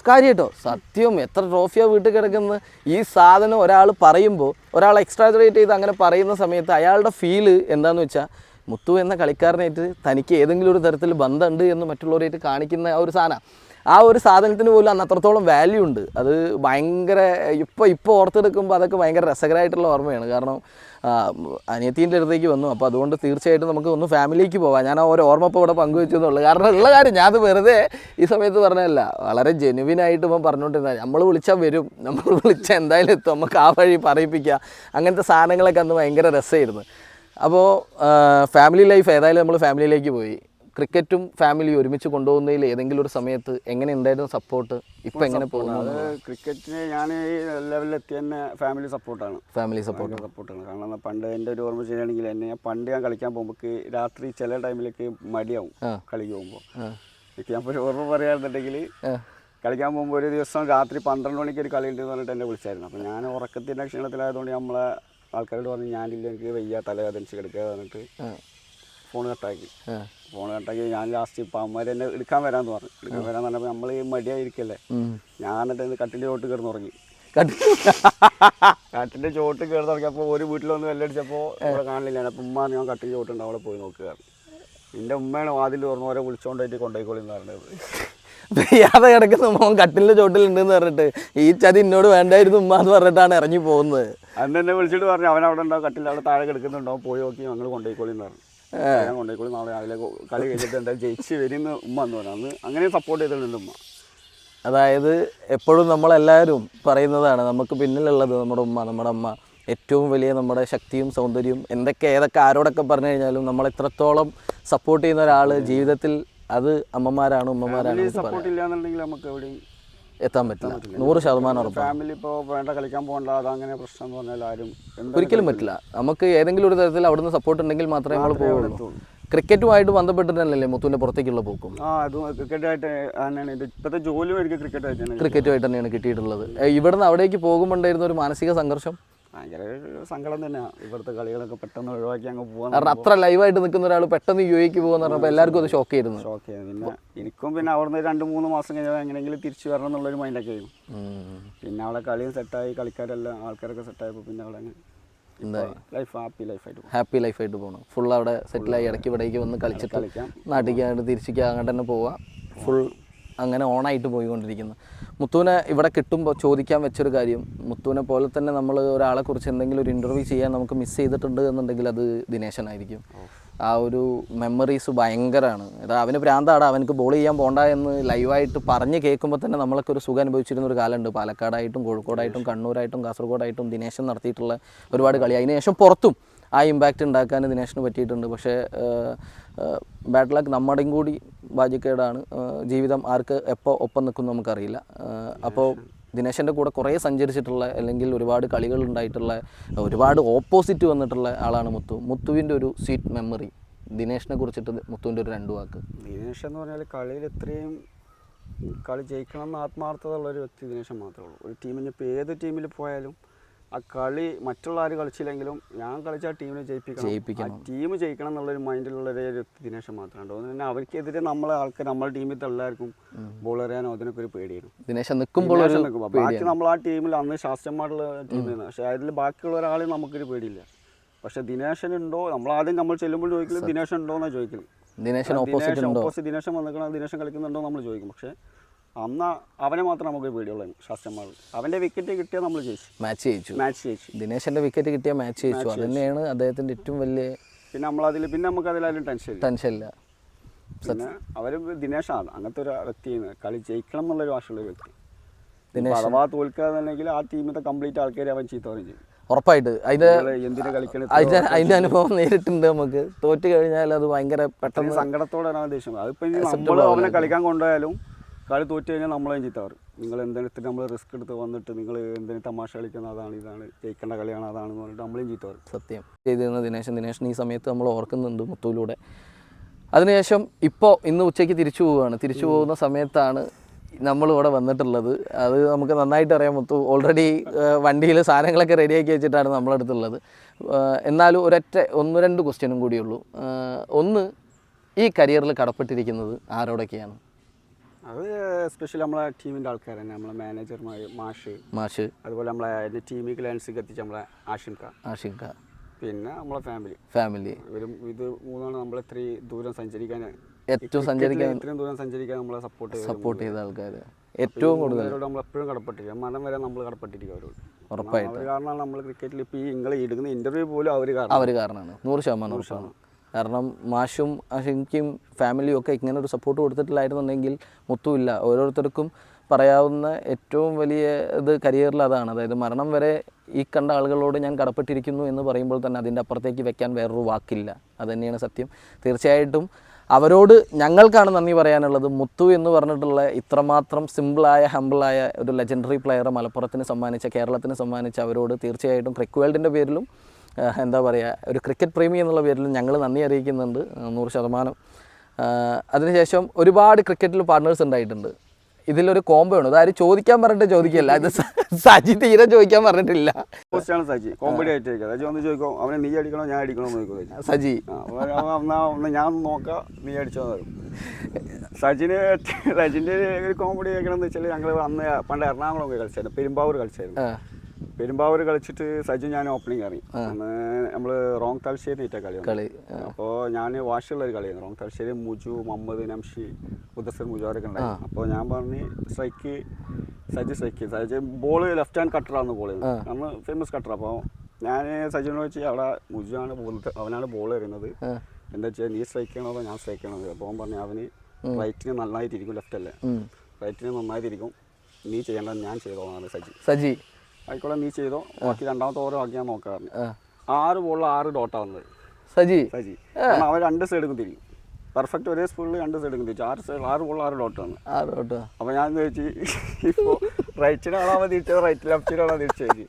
കാര്യട്ടോ സത്യം എത്ര ട്രോഫിയാണ് വീട്ടിൽ കിടക്കുന്നത് ഈ സാധനം ഒരാൾ പറയുമ്പോൾ ഒരാൾ എക്സ്ട്രാജുറേറ്റ് ചെയ്ത് അങ്ങനെ പറയുന്ന സമയത്ത് അയാളുടെ ഫീൽ എന്താണെന്ന് വെച്ചാൽ മുത്തു എന്ന കളിക്കാരനായിട്ട് തനിക്ക് ഏതെങ്കിലും ഒരു തരത്തിൽ ബന്ധമുണ്ട് എന്ന് മറ്റുള്ളവരായിട്ട് കാണിക്കുന്ന ആ ഒരു സാധനം. ആ ഒരു സാധനത്തിന് പോലും അന്ന് അത്രത്തോളം വാല്യൂ ഉണ്ട്. അത് ഭയങ്കര ഇപ്പോൾ ഇപ്പോൾ ഓർത്തെടുക്കുമ്പോൾ അതൊക്കെ ഭയങ്കര രസകരമായിട്ടുള്ള ഓർമ്മയാണ്. കാരണം അനിയത്തീന്റെ അടുത്തേക്ക് വന്നു. അപ്പോൾ അതുകൊണ്ട് തീർച്ചയായിട്ടും നമുക്ക് ഒന്ന് ഫാമിലിക്ക് പോകാം ഞാൻ ആ ഒരു ഓർമ്മ ഇപ്പോൾ ഇവിടെ പങ്കുവെച്ചു എന്നുള്ളൂ. കാരണം ഉള്ള കാര്യം ഞാൻ അത് വെറുതെ ഈ സമയത്ത് പറഞ്ഞതല്ല. വളരെ ജെനുവിനായിട്ട് ഇപ്പം പറഞ്ഞുകൊണ്ടിരുന്ന നമ്മൾ വിളിച്ചാൽ വരും. നമ്മൾ വിളിച്ചാൽ എന്തായാലും എത്തും. നമുക്ക് ആ വഴി പറയിപ്പിക്കുക അങ്ങനത്തെ സാധനങ്ങളൊക്കെ അന്ന് ഭയങ്കര രസമായിരുന്നു. അപ്പോൾ ഫാമിലി ലൈഫ് ഏതായാലും നമ്മൾ ഫാമിലിയിലേക്ക് പോയി. ക്രിക്കറ്റും ഫാമിലി ഒരുമിച്ച് കൊണ്ടുപോകുന്നതിൽ ഏതെങ്കിലും ഒരു സമയത്ത് എങ്ങനെ ഉണ്ടായിരുന്നു സപ്പോർട്ട് ഇപ്പം എങ്ങനെ പോകുന്നു ക്രിക്കറ്റിന് ഞാൻ ഈ ലെവലിലെത്തി തന്നെ ഫാമിലി സപ്പോർട്ടാണ് ഫാമിലി സപ്പോർട്ട് സപ്പോർട്ടാണ് കാരണം പണ്ട് എന്റെ ഒരു ഓർമ്മ ചെയ്യുകയാണെങ്കിൽ എന്നെ ഞാൻ പണ്ട് ഞാൻ കളിക്കാൻ പോകുമ്പോൾ രാത്രി ചില ടൈമിലേക്ക് മടിയാവും കളിക്ക് പോകുമ്പോൾ എനിക്ക് ഞാൻ ഒരു ഓർമ്മ പറയുകയാണെന്നുണ്ടെങ്കിൽ കളിക്കാൻ പോകുമ്പോൾ ഒരു ദിവസം രാത്രി പന്ത്രണ്ട് മണിക്ക് ഒരു കളി ഉണ്ടെന്ന് പറഞ്ഞിട്ട് എന്നെ വിളിച്ചായിരുന്നു. അപ്പോൾ ഞാൻ ഉറക്കത്തിന്റെ ക്ഷീണത്തിലായതുകൊണ്ട് നമ്മളെ ആൾക്കാരോട് പറഞ്ഞു ഞാനില്ല എനിക്ക് വയ്യ തലവേദനിച്ച് കിടക്കുക പറഞ്ഞിട്ട് ഫോൺ കട്ടാക്കി. ഫോൺ കട്ടാക്കി ഞാൻ ലാസ്റ്റ് ഇപ്പം അമ്മമാർ എന്നെ എടുക്കാൻ വരാന്ന് പറഞ്ഞു. എടുക്കാൻ വരാമെന്ന് പറഞ്ഞപ്പോൾ നമ്മൾ മടിയായിരിക്കല്ലേ? ഞാൻ എന്നിട്ട് കട്ടിന്റെ ചോട്ട് കിടന്ന് ഉറങ്ങി കട്ടിന്റെ ചോട്ട് കയറി തുടങ്ങിയപ്പോൾ ഒരു വീട്ടിൽ വന്ന് വെല്ലടിച്ചപ്പോൾ ഇവിടെ കാണില്ല. അപ്പം ഉമ്മ ഞാൻ കട്ടിന്റെ ചോട്ടുണ്ട് അവിടെ പോയി നോക്കുക എന്റെ ഉമ്മയാണ് വാതിൽ തുറന്ന് ഓരോ വിളിച്ചോണ്ടായിട്ട് കൊണ്ടുപോയിക്കോളിന്ന് പറഞ്ഞത്. പെയ്യാതെ കിടക്കുന്ന മോൻ കട്ടിലിന്റെ ചോട്ടിലുണ്ടെന്ന് പറഞ്ഞിട്ട് ഈ ചതി എന്നോട് വേണ്ടായിരുന്നു ഉമ്മ എന്ന് പറഞ്ഞിട്ടാണ് ഇറങ്ങി പോകുന്നത്. അന്ന് എന്നെ വിളിച്ചിട്ട് പറഞ്ഞു അവൻ അവിടെ ഉണ്ടാവും കട്ടിൽ അവിടെ താഴെ കിടക്കുന്നുണ്ടോ? പോയി നോക്കി ഞങ്ങൾ കൊണ്ടുപോയിക്കോളി എന്ന് പറഞ്ഞു. ഞാൻ കൊണ്ടുപോയിക്കോളി നാളെ രാവിലെ കളി കഴിഞ്ഞിട്ട് എന്താ ജയിച്ച് വരുന്ന ഉമ്മ എന്ന് പറഞ്ഞു. അന്ന് അങ്ങനെ സപ്പോർട്ട് ചെയ്തിട്ടുണ്ട് ഉമ്മ. അതായത് എപ്പോഴും നമ്മളെല്ലാവരും പറയുന്നതാണ് നമുക്ക് പിന്നിലുള്ളത് നമ്മുടെ ഉമ്മ നമ്മുടെ അമ്മ. ഏറ്റവും വലിയ നമ്മുടെ ശക്തിയും സൗന്ദര്യവും എന്തൊക്കെ ഏതൊക്കെ ആരോടൊക്കെ പറഞ്ഞു കഴിഞ്ഞാലും നമ്മൾ എത്രത്തോളം സപ്പോർട്ട് ചെയ്യുന്ന ഒരാൾ ജീവിതത്തിൽ അത് അമ്മമാരാണ് ഉമ്മമാരാണ്. സപ്പോർട്ട് ഇല്ലാന്നുണ്ടെങ്കിൽ നമുക്ക് എവിടെയും എത്താൻ പറ്റില്ല. നൂറ് ശതമാനം ഫാമിലി ഇപ്പോൾ വേണ്ട കളിക്കാൻ പോകണ്ട അങ്ങനെ പ്രശ്നം എന്ന് പറഞ്ഞാൽ ആരും ഒരിക്കലും പറ്റില്ല. നമുക്ക് ഏതെങ്കിലും ഒരു തരത്തിൽ അവിടുന്ന് സപ്പോർട്ട് ഉണ്ടെങ്കിൽ മാത്രമേ നമ്മൾ പോകുള്ളൂ ക്രിക്കറ്റുമായിട്ട് ബന്ധപ്പെട്ടിട്ടല്ലേ മുത്തുവിന്റെ പുറത്തേക്കുള്ള പോക്കും? ആ അത് ക്രിക്കറ്റായിട്ട് തന്നെയാണ്. ഇപ്പോഴത്തെ എനിക്ക് ക്രിക്കറ്റായിട്ട് ക്രിക്കറ്റുമായിട്ട് തന്നെയാണ് കിട്ടിയിട്ടുള്ളത്. ഇവിടുന്ന് അവിടേക്ക് പോകുമ്പോണ്ടായിരുന്ന ഒരു മാനസിക സംഘർഷം? ഭയങ്കര ഒരു സങ്കടം തന്നെയാണ് ഇവിടുത്തെ കളികളൊക്കെ പെട്ടെന്ന് ഒഴിവാക്കി അങ്ങ് പോകാൻ കാരണം അത്ര ലൈവായിട്ട് നിൽക്കുന്ന ഒരാൾ പെട്ടെന്ന് യു എക്ക് പോകുന്ന പറഞ്ഞപ്പോൾ എല്ലാവർക്കും അത് ഷോക്ക് ആയിരുന്നു. ഷോക്ക് ചെയ്തു പിന്നെ എനിക്കും പിന്നെ അവിടുന്ന് രണ്ട് മൂന്ന് മാസം കഴിഞ്ഞാൽ എങ്ങനെയെങ്കിലും തിരിച്ചു വരണം എന്നുള്ളൊരു മൈൻഡൊക്കെ ആയിരുന്നു. പിന്നെ അവിടെ കളിയും സെറ്റായി കളിക്കാരെല്ലാം ആൾക്കാരൊക്കെ സെറ്റായപ്പോൾ പിന്നെ അവിടെ ലൈഫ് ഹാപ്പി ലൈഫായിട്ട് ഹാപ്പി ലൈഫായിട്ട് പോകണം ഫുൾ അവിടെ സെറ്റിലായി ഇടയ്ക്ക് ഇവിടേക്ക് വന്ന് കളിച്ചിട്ട് കളിക്കാം. നാട്ടിലേക്ക് തിരിച്ചിക്ക് അങ്ങോട്ട് തന്നെ പോവാം. ഫുൾ അങ്ങനെ ഓണായിട്ട് പോയിക്കൊണ്ടിരിക്കുന്നു. മുത്തുവിനെ ഇവിടെ കിട്ടുമ്പോൾ ചോദിക്കാൻ വെച്ചൊരു കാര്യം മുത്തുവിനെ പോലെ തന്നെ നമ്മൾ ഒരാളെ കുറിച്ച് എന്തെങ്കിലും ഒരു ഇന്റർവ്യൂ ചെയ്യാൻ നമുക്ക് മിസ് ചെയ്തിട്ടുണ്ട് എന്നുണ്ടെങ്കിൽ അത് ദിനേശനായിരിക്കും. ആ ഒരു മെമ്മറീസ് ഭയങ്കരമാണ് എടാ അവന് ഭ്രാന്താടാ അവനക്ക് ബോൾ ചെയ്യാൻ പോണ്ട എന്ന് ലൈവായിട്ട് പറഞ്ഞ് കേൾക്കുമ്പോൾ തന്നെ നമ്മളൊക്കെ ഒരു സുഖം അനുഭവിച്ചിരുന്ന ഒരു കാലമുണ്ട്. പാലക്കാടായിട്ടും കോഴിക്കോടായിട്ടും കണ്ണൂരായിട്ടും കാസർഗോഡായിട്ടും ദിനേശൻ നടത്തിയിട്ടുള്ള ഒരുപാട് കളി. അതിനുശേഷം പുറത്തും ആ ഇമ്പാക്റ്റ് ഉണ്ടാക്കാൻ ദിനേശിന് പറ്റിയിട്ടുണ്ട്. പക്ഷേ ബാഡ് ലക്ക് നമ്മുടെയും കൂടി ഭാഗ്യക്കേടാണ്. ജീവിതം ആർക്ക് എപ്പോൾ ഒപ്പം നിൽക്കും നമുക്കറിയില്ല. അപ്പോൾ ദിനേശന്റെ കൂടെ കുറേ സഞ്ചരിച്ചിട്ടുള്ള അല്ലെങ്കിൽ ഒരുപാട് കളികൾ ഉണ്ടായിട്ടുള്ള ഒരുപാട് ഓപ്പോസിറ്റ് വന്നിട്ടുള്ള ആളാണ് മുത്തു. മുത്തുവിന്റെ ഒരു സ്വീറ്റ് മെമ്മറി ദിനേശിനെ കുറിച്ചിട്ട് മുത്തുവിന്റെ ഒരു രണ്ട് വാക്ക്. ദിനേശ് എന്ന് പറഞ്ഞാൽ കളിയിൽ ഇത്രയും കളി ജയിക്കണം എന്ന് ആത്മാർത്ഥത ഉള്ള ഒരു വ്യക്തി ദിനേശൻ മാത്രമേ ഉള്ളൂ. ഒരു ടീമിന് ഇപ്പോൾ ഏത് ടീമിൽ പോയാലും ആ കളി മറ്റുള്ള ആര് കളിച്ചില്ലെങ്കിലും ഞാൻ കളിച്ച ആ ടീമിനെ ജയിപ്പിക്കണം. ടീം ജയിക്കണം എന്നുള്ളൊരു മൈൻഡിലുള്ള ഒരു ദിനേശം ദിനേശൻ മാത്രമേ ഉള്ളൂ അതുകൊണ്ട് തന്നെ അവർക്കെതിരെ നമ്മളെ ആൾക്കാർ നമ്മുടെ ടീമിൽ എല്ലാവർക്കും ബോൾ എറിയാനോ അതിനൊക്കെ ഒരു പേടിയായിരുന്നു നിൽക്കുമ്പോൾ ബാക്കി നമ്മൾ ആ ടീമിൽ അന്ന് ശാസ്ത്രന്മാരുള്ള ടീമിലാണ് പക്ഷെ അതിൽ ബാക്കിയുള്ള ഒരാളെയും നമുക്കൊരു പേടിയില്ല. പക്ഷെ ദിനേശൻ ഉണ്ടോ? നമ്മൾ ആദ്യം നമ്മൾ ചെല്ലുമ്പോൾ ചോദിക്കുന്നത് ദിനേശൻ ഉണ്ടോ എന്നാണ് ചോദിക്കൽ. ദിനേശൻ ഓപ്പോസിറ്റ് ദിനേശൻ വന്നിക്കണം ദിനേശൻ കളിക്കുന്നുണ്ടോ നമ്മൾ ചോദിക്കും. പക്ഷേ അന്ന് അവനെ മാത്രം നമുക്ക് പേടിയുള്ളൂ ശാസ്ത്രന്മാർ അവന്റെ വിക്കറ്റ് കിട്ടിയാൽ നമ്മൾ ജയിച്ചു. മാച്ച് ജയിച്ചു. മാച്ച് ജയിച്ചു. ദിനേശന്റെ വിക്കറ്റ് കിട്ടിയ മാച്ച് ജയിച്ചു. അത് തന്നെയാണ് അദ്ദേഹത്തിന്റെ ഏറ്റവും വലിയ പിന്നെ നമ്മൾ നമ്മളതിൽ പിന്നെ നമുക്ക് അതിലാരും ടെൻഷൻ ടെൻഷൻ ഇല്ല. പിന്നെ അവർ ദിനേശാണ്. അങ്ങനത്തെ ഒരു വ്യക്തിയാണ് കളി ജയിക്കണം എന്നുള്ളൊരു ഭാഷയുള്ള വ്യക്തി. അഥവാ തോൽക്കാന്നുണ്ടെങ്കിൽ ആ ടീമിന്റെ കംപ്ലീറ്റ് ആൾക്കാരെ അവൻ ചീത്ത പറയും ചെയ്യും. ഉറപ്പായിട്ട്. അതിന്റെ അതിന്റെ അതിന്റെ അനുഭവം നേരിട്ടുണ്ട് നമുക്ക്. തോറ്റു കഴിഞ്ഞാൽ അത് ഭയങ്കര പെട്ടെന്ന് സങ്കടത്തോടെ ദേഷ്യം അതിപ്പോൾ നമ്മൾ അവനെ കളിക്കാൻ കൊണ്ടുപോയാലും കളി തോറ്റു കഴിഞ്ഞാൽ നമ്മളെയും ചീത്താറ് നിങ്ങൾ എന്തിനത്തിന് നമ്മൾ റിസ്ക് എടുത്ത് വന്നിട്ട് നിങ്ങൾ എന്തിനു തമാശ കളിക്കുന്ന അതാണ് ഇതാണ് ജയിക്കേണ്ട കളിയാണ് അതാണെന്ന് പറഞ്ഞിട്ട് നമ്മളെയും ചീത്താറ് സത്യം. ചെയ്തിരുന്ന ദിനേശൻ ദിനേശൻ ഈ സമയത്ത് നമ്മൾ ഓർക്കുന്നുണ്ട് മുത്തുവിലൂടെ. അതിനുശേഷം ഇപ്പോൾ ഇന്ന് ഉച്ചയ്ക്ക് തിരിച്ചു പോവുകയാണ്. തിരിച്ചു പോകുന്ന സമയത്താണ് നമ്മൾ ഇവിടെ വന്നിട്ടുള്ളത്. അത് നമുക്ക് നന്നായിട്ട് അറിയാം മുത്തു. ഓൾറെഡി വണ്ടിയിൽ സാധനങ്ങളൊക്കെ റെഡിയാക്കി വെച്ചിട്ടാണ് നമ്മളടുത്തുള്ളത് എന്നാലും ഒരൊറ്റ ഒന്ന് രണ്ട് ക്വസ്റ്റ്യനും കൂടിയുള്ളൂ ഒന്ന് ഈ കരിയറിൽ കടപ്പെട്ടിരിക്കുന്നത് ആരോടൊക്കെയാണ്? അത് സ്പെഷ്യൽ നമ്മളെ ടീമിന്റെ ആൾക്കാർ തന്നെ നമ്മളെ മാനേജർമാർ മാഷ്. മാഷ്. അതുപോലെ നമ്മളെ എന്റെ ടീമിൽ ലാൻഡ്സിക്ക് എത്തിച്ച നമ്മളെ ആഷിംക ആഷിക്ക പിന്നെ നമ്മളെ ഫാമിലി ഫാമിലി ഇവരും ഇത് മൂന്നാണ് നമ്മളെ ഇത്രയും ദൂരം സഞ്ചരിക്കാൻ ഏറ്റവും സഞ്ചരിക്കാൻ ഇത്രയും ദൂരം സഞ്ചരിക്കാൻ നമ്മളെ സപ്പോർട്ട് സപ്പോർട്ട് ചെയ്ത ആൾക്കാർ ഏറ്റവും കൂടുതൽ. അവരോട് നമ്മൾ എപ്പോഴും കടപ്പെട്ടിരിക്കും. മരണം വരെ നമ്മൾ കടപ്പെട്ടിരിക്കും അവരോട്. ഉറപ്പായിട്ടും. കാരണമാണ് നമ്മൾ ക്രിക്കറ്റിൽ ഇപ്പോൾ ഈ നിങ്ങൾ എടുക്കുന്ന ഇന്റർവ്യൂ പോലും അവർ കാരണം അവർ കാരണമാണ്. നൂറ് ശതമാനം ഉറപ്പാണ്. കാരണം മാഷും അഷിക്കും ഫാമിലിയും ഒക്കെ ഇങ്ങനെ ഒരു സപ്പോർട്ട് കൊടുത്തിട്ടില്ലായിരുന്നുണ്ടെങ്കിൽ മുത്തുമില്ല ഓരോരുത്തർക്കും പറയാവുന്ന ഏറ്റവും വലിയ ഇത് കരിയറിൽ അതാണ്. അതായത് മരണം വരെ ഈ കണ്ട ആളുകളോട് ഞാൻ കടപ്പെട്ടിരിക്കുന്നു എന്ന് പറയുമ്പോൾ തന്നെ അതിന്റെ അപ്പുറത്തേക്ക് വെക്കാൻ വേറൊരു വാക്കില്ല. അത് തന്നെയാണ് സത്യം. തീർച്ചയായിട്ടും അവരോട് ഞങ്ങൾക്കാണ് നന്ദി പറയാനുള്ളത്. മുത്തു എന്ന് പറഞ്ഞിട്ടുള്ള ഇത്രമാത്രം സിമ്പിളായ ഹമ്പിളായ ഒരു ലെജൻഡറി പ്ലെയറെ മലപ്പുറത്തിന് സമ്മാനിച്ച കേരളത്തിന് സമ്മാനിച്ച അവരോട് തീർച്ചയായിട്ടും ക്രിക്ക് വേൾഡിന്റെ പേരിലും എന്താ പറയുക ഒരു ക്രിക്കറ്റ് പ്രേമി എന്നുള്ള പേരിൽ ഞങ്ങൾ നന്ദി അറിയിക്കുന്നുണ്ട് നൂറ് ശതമാനം. അതിനുശേഷം ഒരുപാട് ക്രിക്കറ്റിൽ പാർട്ട്നേഴ്സ് ഉണ്ടായിട്ടുണ്ട്. ഇതിലൊരു കോംബോ ആണ്. അതായത് ചോദിക്കാൻ പറഞ്ഞിട്ട് ചോദിക്കില്ല. സ- സജി തീരെ ചോദിക്കാൻ പറഞ്ഞിട്ടില്ല. സജി. കോമഡി ആയിട്ട് സജി ചോദിക്കും അവനെ നീ അടിക്കണോ ഞാൻ അടിക്കണോ? എന്ന് ചോദിക്കും സജി. എന്നാ ഞാൻ നോക്കാം നീ അടിച്ചോ എന്ന് സജിന് സജിന്റെ ഒരു കോമഡി കേൾക്കണമെന്ന് വെച്ചാൽ ഞങ്ങൾ അന്ന് പണ്ട് എറണാകുളം പോയി കളിച്ചായിരുന്നു. പെരുമ്പാവൂർ കളിച്ചായിരുന്നു. പെരുമ്പാവൂർ കളിച്ചിട്ട് സജു ഞാൻ ഓപ്പണിംഗ് ഇറങ്ങി അന്ന് നമ്മൾ റോങ് തലശ്ശേരി നീറ്റ കളി കളി അപ്പോൾ ഞാൻ വാശിയുള്ള ഒരു കളിയായിരുന്നു. റോങ് തലശ്ശേരി മുജു മുഹമ്മദ് നംഷി ഉദസർ മുജു അവരൊക്കെ ഉണ്ടായിരുന്നു. അപ്പോൾ ഞാൻ പറഞ്ഞ് strike Saju strike Saju ball left hand കട്ടറാണ് ball നമ്മൾ ഫേമസ് കട്ടർ അപ്പോൾ ഞാൻ സജിനോട് വെച്ച് അവിടെ മുജുവാണ് ആണ് അവനാണ് ബോൾ എറിയുന്നത്. എന്താ വെച്ചാൽ നീ സ്ട്രൈക്ക് ചെയ്യണോ ഞാൻ സ്ട്രൈക്ക് ചെയ്യണത് അപ്പോൾ അവൻ പറഞ്ഞു അവന് റൈറ്റിന് നന്നായിട്ടിരിക്കും ലെഫ്റ്റ് അല്ലേ. റൈറ്റിന് നന്നായിട്ടിരിക്കും. നീ ചെയ്യേണ്ടത് ഞാൻ ചെയ്തോളാണ് സജി. സജി ആയിക്കോട്ടെ നീ ചെയ്തോ. ബാക്കി രണ്ടാമത്തെ ഓരോ ആക്കി ഞാൻ നോക്കാറുണ്ട്. ആറ് ബോളിൽ ആറ് ഡോട്ടാ വന്നത് സജി. സജി. അവൻ രണ്ട് സൈഡും തിരിക്കും പെർഫെക്റ്റ് ഒരേ സ്പീഡിൽ രണ്ട് സൈഡും തിരിച്ചു ആറ് സൈഡ് ആറ് ബോളിൽ ആറ് ഡോട്ടാണ് ആറ് ഡോട്ട് അപ്പോൾ ഞാൻ ചോദിച്ചു ഇപ്പോൾ റൈറ്റിനാണോ തിരിച്ചത് റൈറ്റ് ലെഫ്റ്റിനാണോ തിരിച്ചു ചോദിച്ചു.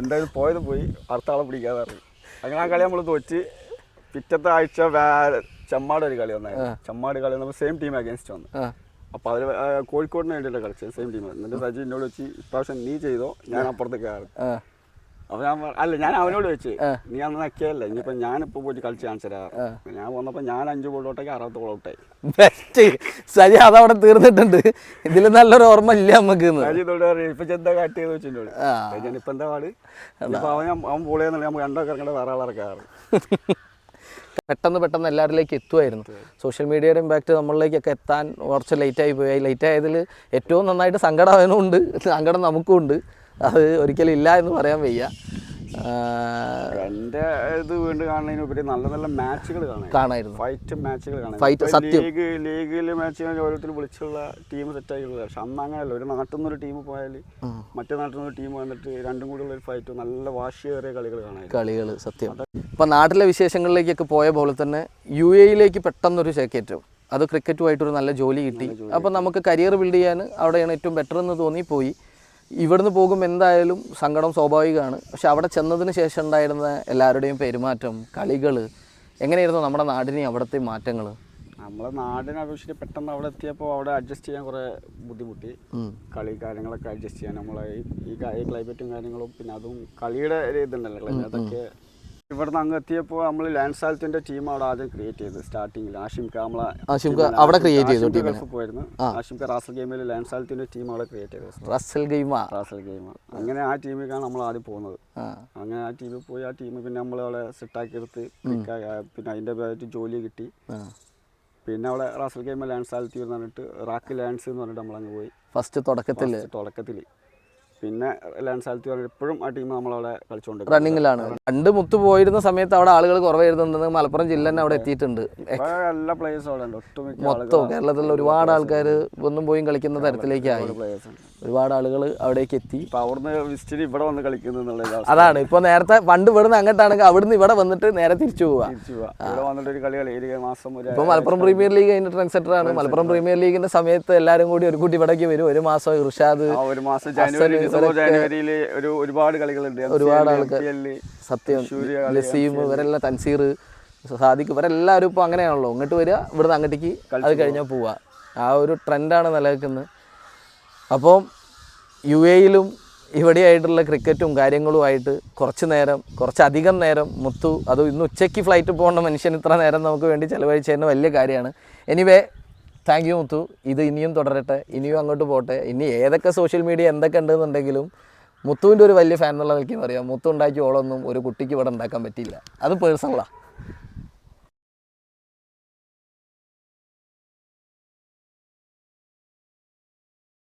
എന്തായാലും പോയത് പോയി അടുത്ത ആളെ പിടിക്കാതെ പറഞ്ഞു. അങ്ങനെ ആ കളി നമ്മൾ തോച്ച് പിറ്റത്തെ ആഴ്ച ചെമ്മാട് ഒരു കളി വന്നായിരുന്നു. ചെമ്മാട് കളി നമ്മൾ സെയിം ടീം അഗേൻസ്റ്റ് വന്നു. അപ്പോൾ അതിൽ കോഴിക്കോടിന് വേണ്ടിയിട്ടാണ് കളിച്ചത് സെയിം ടീം എന്നിട്ട് സജി എന്നോട് വെച്ച് ഇപ്രാവശ്യം നീ ചെയ്തോ ഞാൻ അപ്പുറത്തേക്ക് കയറി അപ്പൊ ഞാൻ അല്ല ഞാൻ അവനോട് വെച്ച് നീ അന്ന് നക്കിയല്ലേ ഇനിയിപ്പോ ഞാനിപ്പോ പോയിട്ട് കളിച്ച് കാണിച്ചു ഞാൻ വന്നപ്പോ ഞാൻ അഞ്ചു ബോളോട്ടേക്ക് അറുപത് ബോൾ ഔട്ടായി. ബെസ്റ്റ് സജി അതവിടെ തീർന്നിട്ടുണ്ട്. ഇതിൽ നല്ലൊരു ഓർമ്മ ഇല്ല നമുക്ക് ഇപ്പൊ എന്താ കാട്ടിയത് വെച്ചിട്ടുണ്ട് ഞാൻ ഇപ്പൊ എന്താ പാട്? അവൻ അവൻ ചെയ്യുന്നില്ല നമുക്ക് രണ്ടോ ഇറങ്ങേണ്ട വേറെ ആളിറക്കാറ് പെട്ടെന്ന് പെട്ടെന്ന് എല്ലാവരിലേക്ക് എത്തുമായിരുന്നു സോഷ്യൽ മീഡിയയുടെ ഇമ്പാക്റ്റ് നമ്മളിലേക്കൊക്കെ എത്താൻ കുറച്ച് ലേറ്റായി പോയി. ലേറ്റ് ആയതിൽ ഏറ്റവും നന്നായിട്ട് സങ്കടം അവനുണ്ട് സങ്കടം നമുക്കും ഉണ്ട് അത് ഒരിക്കലും ഇല്ല എന്ന് പറയാൻ വയ്യ. എന്റെ ഇത് വീണ്ടും കാണുന്നതിനുപരി നല്ല നല്ല മാച്ചുകൾ കാണായിരുന്നു. ഫൈറ്റ് മാച്ചുകൾ ഫൈറ്റ് സത്യം. ലീഗ് ലീഗിലെ മാച്ച് ഓരോരുത്തർ വിളിച്ചുള്ള ടീം സെറ്റ് ആയിട്ടുള്ള പക്ഷെ അന്ന് അങ്ങനെയല്ല. ഒരു നാട്ടിൽ നിന്നൊരു ടീം പോയാൽ മറ്റേ നാട്ടിൽ നിന്നൊരു ടീം വന്നിട്ട് രണ്ടും കൂടി ഉള്ള ഒരു ഫൈറ്റ് നല്ല വാശിയേറിയ കളികൾ കാണാൻ കളികൾ സത്യം. ഇപ്പം നാട്ടിലെ വിശേഷങ്ങളിലേക്കൊക്കെ പോയ പോലെ തന്നെ യു എയിലേക്ക് പെട്ടെന്നൊരു ചേക്കേറ്റം അത് ക്രിക്കറ്റുമായിട്ടൊരു നല്ല ജോലി കിട്ടി. അപ്പം നമുക്ക് കരിയർ ബിൽഡ് ചെയ്യാൻ അവിടെയാണ് ഏറ്റവും ബെറ്റർ എന്ന് തോന്നിപ്പോയി. ഇവിടുന്ന് പോകുമ്പോൾ എന്തായാലും സങ്കടം സ്വാഭാവികമാണ്. പക്ഷെ അവിടെ ചെന്നതിന് ശേഷം ഉണ്ടായിരുന്ന എല്ലാവരുടെയും പെരുമാറ്റം കളികൾ എങ്ങനെയായിരുന്നു നമ്മുടെ നാടിനെ അവിടുത്തെ മാറ്റങ്ങൾ നമ്മളെ നാടിനെ അപേക്ഷിച്ച് പെട്ടെന്ന് അവിടെ എത്തിയപ്പോൾ അവിടെ അഡ്ജസ്റ്റ് ചെയ്യാൻ കുറേ ബുദ്ധിമുട്ടി. കളി കാര്യങ്ങളൊക്കെ അഡ്ജസ്റ്റ് ചെയ്യാൻ നമ്മളെ ഈ- ക്ലൈമറ്റും കാര്യങ്ങളും പിന്നെ അതും കളിയുടെ ഒരു ഇതുണ്ടല്ലോ അതൊക്കെ ഇവിടുന്ന് അങ്ങ് എത്തിയപ്പോൾ നമ്മൾ ലാൻഡ് സാലത്തിന്റെ ടീം അവിടെ ആദ്യം ക്രിയേറ്റ് ചെയ്ത് സ്റ്റാർട്ടിങ്ങിൽ ആഷിം കാമള ആഷിം അവിടെ ക്രിയേറ്റ് ചെയ്തു. ഗൾഫിൽ പോയിരുന്നു. ആഷിം റാസൽ ഗെയിമിൽ ലാൻഡ് സാലത്തിന്റെ ടീം അവിടെ ക്രിയേറ്റ് ചെയ്തു റസൽ ഗെയിമ റാസൽ ഗെയിമ. അങ്ങനെ ആ ടീമിലേക്കാണ് നമ്മൾ ആദ്യം പോകുന്നത്. അങ്ങനെ ആ ടീമിൽ പോയി ആ ടീം പിന്നെ നമ്മൾ അവിടെ സെറ്റാക്കി എടുത്ത് പിന്നെ അതിന്റെ പേരായിട്ട് ജോലി കിട്ടി. പിന്നെ അവിടെ റാസൽ ഗെയിം ലാൻഡ് സാലത്തി എന്ന് പറഞ്ഞിട്ട് റാക്ക് ലാൻഡ്സ് എന്ന് പറഞ്ഞിട്ട് നമ്മൾ അങ്ങ് പോയി. ഫസ്റ്റ് തുടക്കത്തിൽ തുടക്കത്തിൽ പിന്നെ ലാൻഡ് സാലത്തി പറഞ്ഞാൽ ഇപ്പോഴും ആ ടീം നമ്മളവിടെ കളിച്ചുകൊണ്ട് റണ്ണിങ്ങിലാണ് രണ്ട് മുത്ത് പോയിരുന്ന സമയത്ത് അവിടെ ആളുകൾ കുറവായിരുന്നുണ്ടെന്ന് മലപ്പുറം ജില്ല തന്നെ അവിടെ എത്തിയിട്ടുണ്ട്. എല്ലാ പ്ലേയേഴ്സും അവിടെ ഉണ്ട്. ഒട്ടുമിക്ക മൊത്തം കേരളത്തിലുള്ള ഒരുപാട് ആൾക്കാർ ഒന്നും പോയും കളിക്കുന്ന തരത്തിലേക്കായി. ഒരുപാട് ആളുകൾ അവിടേക്ക് എത്തി. ഇപ്പൊ അവിടുന്ന് വിസിറ്റിന് ഇവിടെ വന്ന് കളിക്കുന്നു എന്നുള്ള അതാണ്. ഇപ്പോൾ നേരത്തെ പണ്ട് ഇവിടുന്ന് അങ്ങോട്ടാണെങ്കിൽ അവിടുന്ന് ഇവിടെ വന്നിട്ട് നേരെ തിരിച്ചു പോവുക ഇപ്പോൾ മലപ്പുറം പ്രീമിയർ ലീഗ് അതിന്റെ ട്രെൻഡ് സെറ്റർ ആണ്. മലപ്പുറം പ്രീമിയർ ലീഗിന്റെ സമയത്ത് എല്ലാവരും കൂടി ഒരു കൂട്ടി ഇവിടേക്ക് വരും. ഒരു മാസം ഇർഷാദ് ഒരു മാസം ജനുവരി ജനുവരിയിൽ ഒരു ഒരുപാട് കളികളുണ്ട്. ഒരുപാട് ആൾക്കാർ സത്യം. ലസീം ഇവരെല്ലാം തൻസീർ സാദിഖ് ഇവരെല്ലാവരും ഇപ്പോൾ അങ്ങനെയാണല്ലോ. ഇങ്ങോട്ട് വരിക ഇവിടുന്ന് അങ്ങോട്ടേക്ക് അത് കഴിഞ്ഞാൽ പോവുക. ആ ഒരു ട്രെൻഡാണ് നിലനിൽക്കുന്നത്. അപ്പം യു എയിലും ഇവിടെയായിട്ടുള്ള ക്രിക്കറ്റും കാര്യങ്ങളുമായിട്ട് കുറച്ച് നേരം കുറച്ചധികം നേരം മുത്തു അതും ഇന്ന് ഉച്ചയ്ക്ക് ഫ്ലൈറ്റ് പോകേണ്ട മനുഷ്യൻ ഇത്ര നേരം നമുക്ക് വേണ്ടി ചിലവഴിച്ചതിന് വലിയ കാര്യമാണ്. Anyway thank you Muthu. ഇത് ഇനിയും തുടരട്ടെ ഇനിയും അങ്ങോട്ട് പോട്ടെ. ഇനി ഏതൊക്കെ സോഷ്യൽ മീഡിയ എന്തൊക്കെ ഉണ്ടെന്നുണ്ടെങ്കിലും മുത്തുവിന്റെ ഒരു വലിയ ഫാൻ എന്നുള്ള നിൽക്കുന്ന പറയാം മുത്തു ഉണ്ടാക്കിയ ഓളൊന്നും ഒരു കുട്ടിക്ക് ഇവിടെ ഉണ്ടാക്കാൻ പറ്റിയില്ല. അത് പേഴ്സണലാണ്